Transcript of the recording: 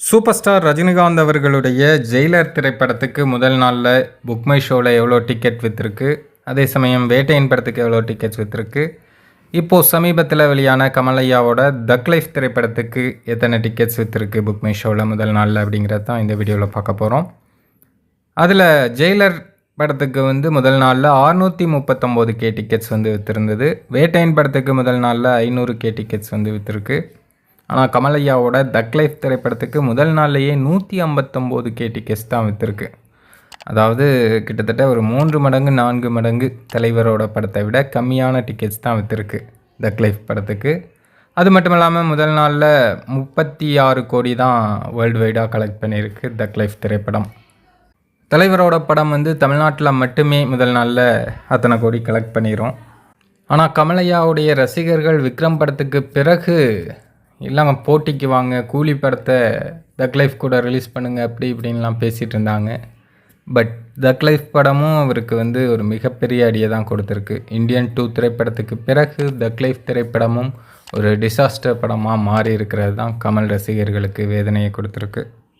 Super star Rajinikanth அவர்களுடைய Jailer திரைப்படத்துக்கு முதல் நாளில் புக் மை ஷோவில் எவ்வளோ டிக்கெட் விற்றுருக்கு அதே சமயம் வேட்டையின் படத்துக்கு எவ்வளோ டிக்கெட்ஸ் விற்றுருக்கு இப்போது சமீபத்தில் வெளியான கமலையாவோட தக் லைஃப் திரைப்படத்துக்கு எத்தனை டிக்கெட்ஸ் விற்றுருக்கு புக் மை ஷோவில் முதல் நாளில் அப்படிங்கிறது தான் இந்த வீடியோவில் பார்க்க போகிறோம் அதில் ஜெயிலர் படத்துக்கு வந்து முதல் நாளில் அறுநூற்றி முப்பத்தொம்போது கே டிக்கெட்ஸ் வந்து விற்றுருந்தது வேட்டையின் படத்துக்கு முதல் நாளில் ஐநூறு கே டிக்கெட்ஸ் வந்து விற்றுருக்கு ஆனால் கமலையாவோட தக் லைஃப் திரைப்படத்துக்கு முதல் நாள்லேயே நூற்றி ஐம்பத்தொம்போது கே டிக்கெட்ஸ் தான் விற்றுருக்கு அதாவது கிட்டத்தட்ட ஒரு மூன்று மடங்கு நான்கு மடங்கு தலைவரோட படத்தை விட கம்மியான டிக்கெட்ஸ் தான் விற்றுருக்கு தக் லைஃப் படத்துக்கு. அது மட்டும் இல்லாமல் முதல் நாளில் முப்பத்தி ஆறு கோடி தான் வேர்ல்டு வைடாக கலெக்ட் பண்ணியிருக்கு தக் லைஃப் திரைப்படம். தலைவரோட படம் வந்து தமிழ்நாட்டில் மட்டுமே முதல் நாளில் அத்தனை கோடி கலெக்ட் பண்ணிடும் ஆனால் கமலையாவுடைய ரசிகர்கள் விக்ரம் படத்துக்கு பிறகு இல்லாமல் போட்டிக்கு வாங்க கூலி படத்தை தக் லைஃப் கூட ரிலீஸ் பண்ணுங்கள் அப்படி இப்படின்லாம் பேசிகிட்டு இருந்தாங்க. பட் தக் லைஃப் படமும் அவருக்கு வந்து ஒரு மிகப்பெரிய அடியை தான் கொடுத்துருக்கு. இந்தியன் டூ திரைப்படத்துக்கு பிறகு தக் லைஃப் திரைப்படமும் ஒரு டிசாஸ்டர் படமாக மாறி இருக்கிறது தான் கமல் ரசிகர்களுக்கு வேதனையை கொடுத்துருக்கு.